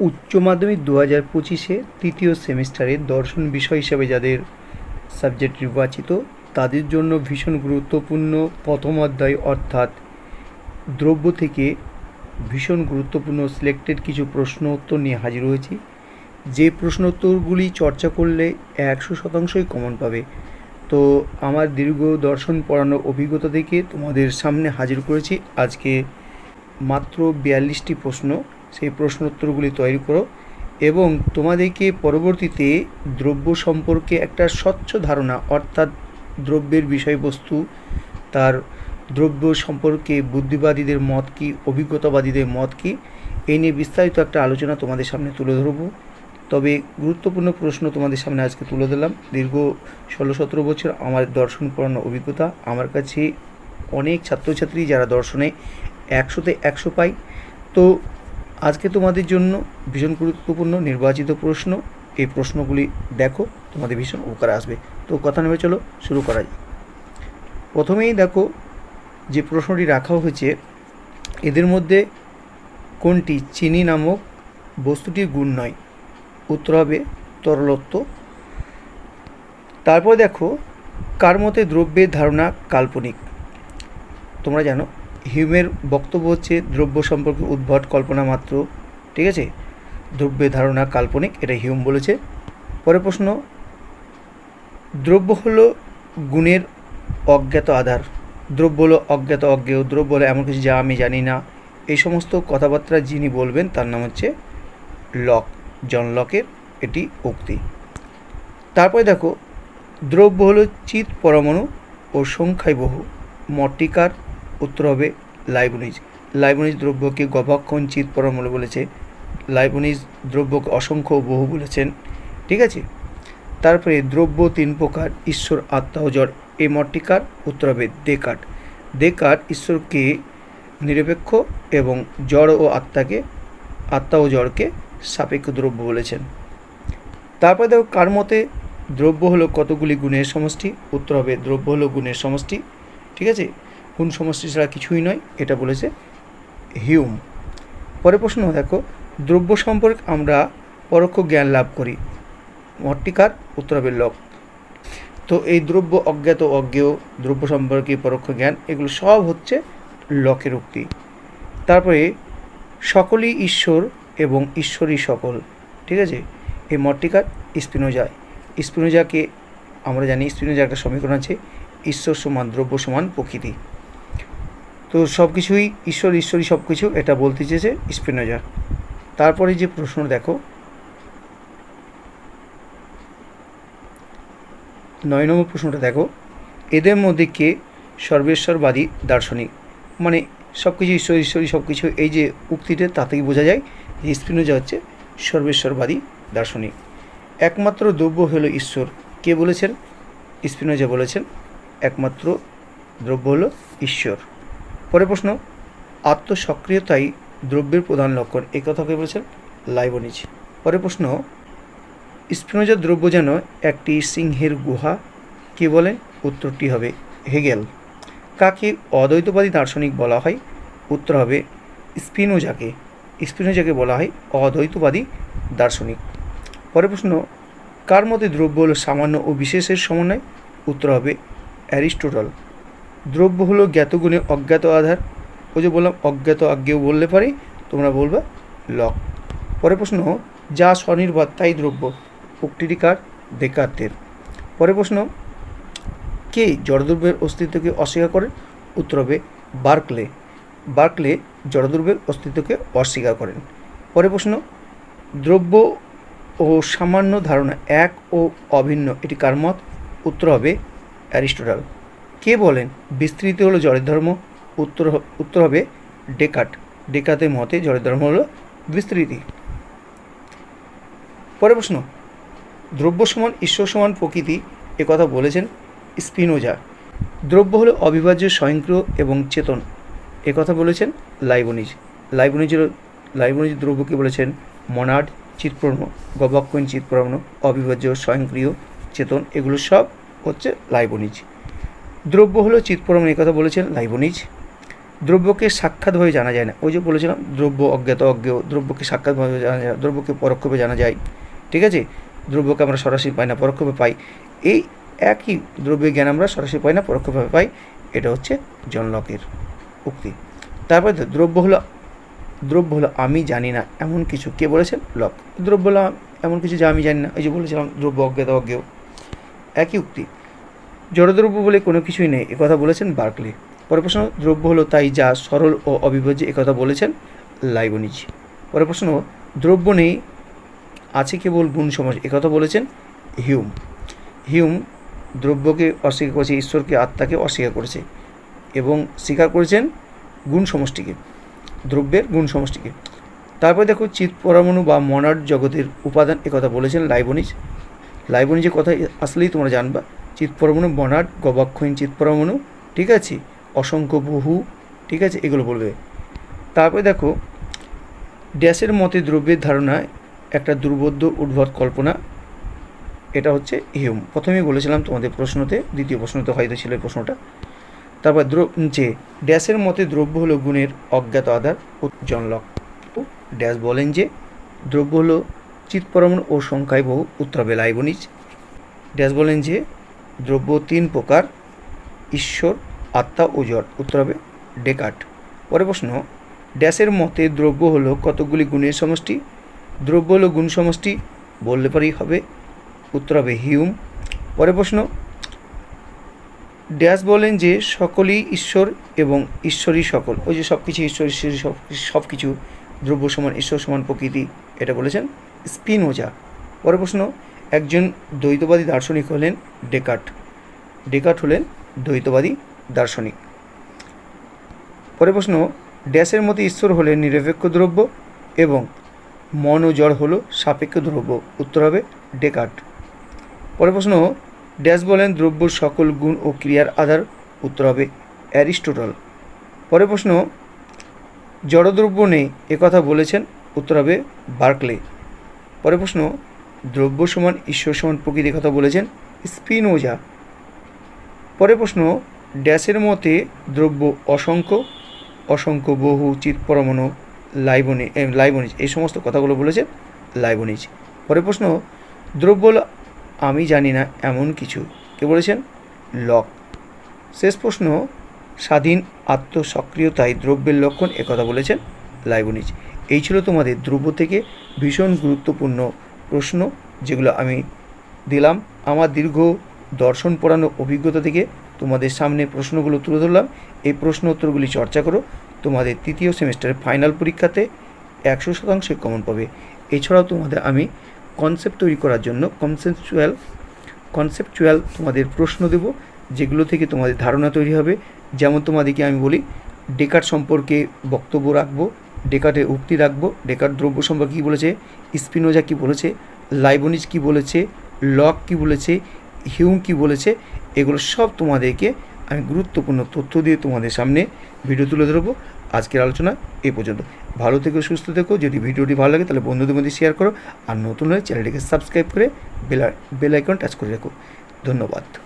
উচ্চ মাধ্যমিক দু হাজার পঁচিশে তৃতীয় সেমিস্টারের দর্শন বিষয় হিসাবে যাদের সাবজেক্ট নির্বাচিত, তাদের জন্য ভীষণ গুরুত্বপূর্ণ প্রথম অধ্যায় অর্থাৎ দ্রব্য থেকে ভীষণ গুরুত্বপূর্ণ সিলেক্টেড কিছু প্রশ্ন উত্তর নিয়ে হাজির হয়েছি। যে প্রশ্ন উত্তরগুলি চর্চা করলে একশো শতাংশই কমন পাবে। তো আমার দীর্ঘ দর্শন পড়ানোর অভিজ্ঞতা থেকে তোমাদের সামনে হাজির করেছি। আজকে মাত্র বিয়াল্লিশটি প্রশ্ন। সেই প্রশ্ন উত্তরগুলি তৈরি করো এবং তোমাদেরকে পরবর্তীতে দ্রব্য সম্পর্কে একটা স্বচ্ছ ধারণা অর্থাৎ দ্রব্যের বিষয়বস্তু, তার দ্রব্য সম্পর্কে বুদ্ধিবাদীদের মত কী, অভিজ্ঞতাবাদীদের মত কী এই নিয়ে বিস্তারিত একটা আলোচনা তোমাদের সামনে তুলে ধরবো। তবে গুরুত্বপূর্ণ প্রশ্ন তোমাদের সামনে আজকে তুলে দিলাম দীর্ঘ ষোলো সতেরো বছর আমার দর্শন পড়ানোর অভিজ্ঞতা। আমার কাছে অনেক ছাত্রছাত্রী যারা দর্শনে একশোতে একশো পাই তো আজকে তোমাদের জন্য ভীষণ গুরুত্বপূর্ণ নির্বাচিত প্রশ্ন। এই প্রশ্নগুলি দেখো, তোমাদের ভীষণ উপকার আসবে। তো কথা নেমে চলো, শুরু করা যাক। প্রথমেই দেখো, যে প্রশ্নটি রাখা হয়েছে, এদের মধ্যে কোনটি চিনি নামক বস্তুটির গুণ নয়? উত্তর হবে তরলত্ব। তারপর দেখো, কার মতে দ্রব্যের ধারণা কাল্পনিক? তোমরা জানো হিউমের বক্তব্য হচ্ছে দ্রব্য সম্পর্কে উদ্ভট কল্পনা মাত্র, ঠিক আছে? দ্রব্যের ধারণা কাল্পনিক, এটা হিউম বলেছে। পরের প্রশ্ন, দ্রব্য হলো গুণের অজ্ঞাত আধার। দ্রব্য হলো অজ্ঞাত অজ্ঞেয়, দ্রব্য হলো এমন কিছু যা আমি জানি না। এই সমস্ত কথাবার্তা যিনি বলবেন, তার নাম হচ্ছে লক, জন লকের এটি উক্তি। তারপরে দেখো, দ্রব্য হলো চিত পরমাণু ও সংখ্যায় বহু, মট্টিকার উত্তর হবে লাইবনিজ। লাইবনিজ দ্রব্যকে গবাক্ষণ চিত পরমাণু বলেছে। লাইবনিজ দ্রব্যকে অসংখ্য বহু বলেছেন। ঠিক আছে? তারপরে দ্রব্য তিন প্রকার, ঈশ্বর, আত্মা ও জড়। এই মট্টিকার উত্তর হবে দেকাট। দেকাট ঈশ্বরকে নিরপেক্ষ এবং জড় ও আত্মাকে, আত্মা ও জড়কে সাপেক্ষ দ্রব্য বলেছেন। তারপরে দেখো, কার মতে দ্রব্য হলো কতগুলি গুণের সমষ্টি? উত্তর হবে দ্রব্য হলো গুণের সমষ্টি। ঠিক আছে? গুণ সমষ্টি ছাড়া কিছুই নয়, এটা বলেছে হিউম। পরে প্রশ্ন দেখো, দ্রব্য সম্পর্কে আমরা পরোক্ষ জ্ঞান লাভ করি। মট্টিকার উত্তর হবে লক। তো এই দ্রব্য অজ্ঞাত অজ্ঞেয়, দ্রব্য সম্পর্কে পরোক্ষ জ্ঞান, এগুলো সব হচ্ছে লকের উক্তি। তারপরে, সকলই ঈশ্বর এবং ঈশ্বরই সকল। ঠিক আছে? এই মট্টিকার স্পিনোজা। স্পিনোজাকে, আমরা জানি স্পিনোজা একটা সমীকরণ আছে, ঈশ্বর সমান দ্রব্য সমান প্রকৃতি। তো সব কিছুই ঈশ্বর, ঈশ্বরই সব কিছু এটা বলতে চেয়েছে স্পিনোজা তারপরে যে প্রশ্ন দেখো। নয় নম্বর প্রশ্নটা দেখো। এদের মধ্যে কে সর্বেশ্বরবাদী দার্শনিক? মানে সব কিছু ঈশ্বর, ঈশ্বরই সব কিছু এই যে উক্তিটা তাতেই বোঝা যায় যে স্পিনোজা হচ্ছে সর্বেশ্বরবাদী দার্শনিক। একমাত্র দ্রব্য হলো ঈশ্বর। কে বলেছেন? স্পিনোজা বলেছেন, একমাত্র দ্রব্য হলো ঈশ্বর। পরের প্রশ্ন, আত্মসক্রিয়তাই দ্রব্যের প্রধান লক্ষণ। এই কথা কে বলেছেন? লাইবনিজ। পরের প্রশ্ন স্পিনোজার দ্রব্য যেন একটি সিংহের গুহা, কে বলে? উত্তরটি হবে হেগেল। কাকে অদ্বৈতবাদী দার্শনিক বলা হয়? উত্তর হবে স্পিনোজাকে। স্পিনোজাকে বলা হয় অদ্বৈতবাদী দার্শনিক। পরের প্রশ্ন, কার মতে দ্রব্য হল সামান্য ও বিশেষের সমন্বয়? উত্তর হবে অ্যারিস্টোটল। দ্রব্য হলো জ্ঞাতগুণে অজ্ঞাত আধার। ও যে বললাম, অজ্ঞাত আজ্ঞেও বললে পারি, তোমরা বলবা লক। পরের প্রশ্ন, যা স্বনির্ভর, তাই দ্রব্য। উক্তিটিকার দেকার্তের পরের প্রশ্ন, কে জড়দ্রব্যের অস্তিত্বকে অস্বীকার করে? উত্তর হবে বার্কলে। বার্কলে জড়দ্রব্যের অস্তিত্বকে অস্বীকার করেন। পরের প্রশ্ন, দ্রব্য ও সামান্য ধারণা এক ও অভিন্ন, এটি কার মত? উত্তর হবে অ্যারিস্টোটাল। কে বলেন? বিস্তৃতি হলো জড়ের ধর্ম, উত্তর উত্তর হবে ডেকাট। ডেকাতের মতে জড়ের ধর্ম হলো বিস্তৃতি। পরের প্রশ্ন, দ্রব্য সমান ঈশ্বর সমান প্রকৃতি এ কথা বলেছেন স্পিনোজা। দ্রব্য হলো অবিভাজ্য, স্বয়ংক্রিয় এবং চেতন। এ কথা বলেছেন লাইবনিজ। লাইবনিজের লাইবনিজ দ্রব্যকে বলেছেন মনাড চিৎপ্রণ গবাক্ষণ চিৎপ্রণ অবিভাজ্য, স্বয়ংক্রিয়, চেতন, এগুলো সব হচ্ছে লাইবনিজ। দ্রব্য হলো চিৎপরম এই কথা বলেছেন লাইবনিজ। দ্রব্যকে সাক্ষাৎভাবে জানা যায় না। ওই যে বলেছিলাম, দ্রব্য অজ্ঞাত অজ্ঞেয়, দ্রব্যকে সাক্ষাৎভাবে জানা যায় দ্রব্যকে পরোক্ষভাবে জানা যায়। ঠিক আছে? দ্রব্যকে আমরা সরাসরি পাই না, পরোক্ষভাবে পাই। এই একই দ্রব্যের জ্ঞান আমরা সরাসরি পাই না, পরোক্ষভাবে পাই। এটা হচ্ছে জনলকের উক্তি। তারপরে দ্রব্য হলো দ্রব্য হলো আমি জানি না, এমন কিছু। কে বলেছেন? লক। দ্রব্য হলো, এমন কিছু যা আমি জানি না। এই যে বলেছিলাম, দ্রব্য অজ্ঞাত অজ্ঞেয়। একই উক্তি। জড়দ্রব্য বলে কোনো কিছুই নেই, একথা বলেছেন বার্কলি। পরের প্রশ্ন, দ্রব্য হলো তাই যা সরল ও অবিভাজ্য, একথা বলেছেন লাইবনিজ। পরের প্রশ্ন, দ্রব্য নেই, আছে কেবল গুণ সমাজ, একথা বলেছেন হিউম। হিউম দ্রব্যকে অস্বীকার করেছে, ঈশ্বরকে, আত্মাকে অস্বীকার করেছে এবং স্বীকার করেছেন গুণ সমষ্টিকে, দ্রব্যের গুণ সমষ্টিকে। তারপর দেখো, চিৎ পরমাণু বা মনার জগতের উপাদান, একথা বলেছেন লাইবনিজ। লাইবনিজের কথা আসলেই তোমরা জানবা। চিৎ বনাট, গবাক্ষহীন চিৎ পরমাণু ঠিক আছে? অসংখ্য বহু, ঠিক আছে? এগুলো বলবে। তারপরে দেখো ড্যাশের মতে দ্রব্যের ধারণায় একটা দুর্বোধ্য উদ্ভট কল্পনা। এটা হচ্ছে হিউম। প্রথমেই বলেছিলাম তোমাদের প্রশ্নতে, দ্বিতীয় প্রশ্নতে হয়তো ছিল এই প্রশ্নটা। তারপর যে ড্যাশের মতে দ্রব্য হলো গুণের অজ্ঞাত আধার জনলক ড্যাশ বলেন যে দ্রব্য হলো চিৎপরমাণু ও সংখ্যায় বহু উত্তর হবে লাইবনিজ। ড্যাশ বলেন যে দ্রব্য তিন প্রকার, ঈশ্বর, আত্মা ও জড়। উত্তর হবে ডেকাট পরের প্রশ্ন ড্যাশের মতে দ্রব্য হলো কতগুলি গুণের সমষ্টি? দ্রব্য হলো গুণ সমষ্টি, বললে পরেই হবে। উত্তর হবে হিউম। পরের প্রশ্ন ড্যাশ বলেন যে সকলেই ঈশ্বর এবং ঈশ্বরই সকল। ওই যে সব কিছু ঈশ্বর ঈশ্বরই সব সব কিছু দ্রব্য সমান, ঈশ্বর সমান প্রকৃতি, এটা বলেছেন স্পিনোজা। পরের প্রশ্ন একজন দ্বৈতবাদী দার্শনিক হলেন ডেকার্ট। ডেকার্ট হলেন দ্বৈতবাদী দার্শনিক। পরের প্রশ্ন ড্যাশের মতে ঈশ্বর হলেন নিরপেক্ষ দ্রব্য এবং মন ও জড় হলো সাপেক্ষ দ্রব্য। উত্তর হবে ডেকার্ট। পরের প্রশ্ন ড্যাশ বলেন দ্রব্য সকল গুণ ও ক্রিয়ার আধার। উত্তর হবে অ্যারিস্টোটল। পরের প্রশ্ন, জড়দ্রব্য নেই একথা বলেছেন। উত্তর হবে বার্কলে। পরের প্রশ্ন দ্রব্য সমান ঈশ্বর সমান প্রকৃতির কথা বলেছেন স্পিনোজা। পরের প্রশ্ন ড্যাশের মতে দ্রব্য অসংখ্য অসংখ্য বহু চিৎ পরমাণু, লাইবনি লাইবনিজ, এই সমস্ত কথাগুলো বলেছে লাইবনিজ। পরের প্রশ্ন, দ্রব্য আমি জানি না এমন কিছু, কে বলেছেন? লক। শেষ প্রশ্ন, স্বাধীন, আত্মসক্রিয়তায় দ্রব্যের লক্ষণ একথা বলেছেন লাইবনিজ। এই ছিল তোমাদের দ্রব্য থেকে ভীষণ গুরুত্বপূর্ণ প্রশ্ন যেগুলো আমি দিলাম। আমার দীর্ঘ দর্শন পড়ানো অভিজ্ঞতা থেকে তোমাদের সামনে প্রশ্নগুলো তুলে ধরলাম। এই প্রশ্ন উত্তরগুলি চর্চা করো। তোমাদের তৃতীয় সেমিস্টারের ফাইনাল পরীক্ষাতে একশো শতাংশে কমন পাবে। এছাড়াও তোমাদের আমি কনসেপ্ট তৈরি করার জন্য কনসেপচুয়াল কনসেপচুয়াল তোমাদের প্রশ্ন দেব, যেগুলো থেকে তোমাদের ধারণা তৈরি হবে। যেমন তোমাদেরকে আমি বলি ডেকার সম্পর্কে বক্তব্য রাখব। ডেকার্টের উক্তি রাখব। ডেকার দ্রব্য সম্পর্কে কী বলেছে? স্পিনোজা কী বলেছে? লাইবনিজ কী বলেছে? লক কী বলেছে? হিউম কী বলেছে? এগুলো সব তোমাদেরকে আমি গুরুত্বপূর্ণ তথ্য দিয়ে তোমাদের সামনে ভিডিও তুলে ধরবো। আজকের আলোচনা এ পর্যন্ত। ভালো থেকো, সুস্থ থেকো। যদি ভিডিওটি ভালো লাগে তাহলে বন্ধুদের মধ্যে শেয়ার করো। আর নতুন হলে চ্যানেলটিকে সাবস্ক্রাইব করে বেল বেল আইকন টাচ করে রাখো। ধন্যবাদ।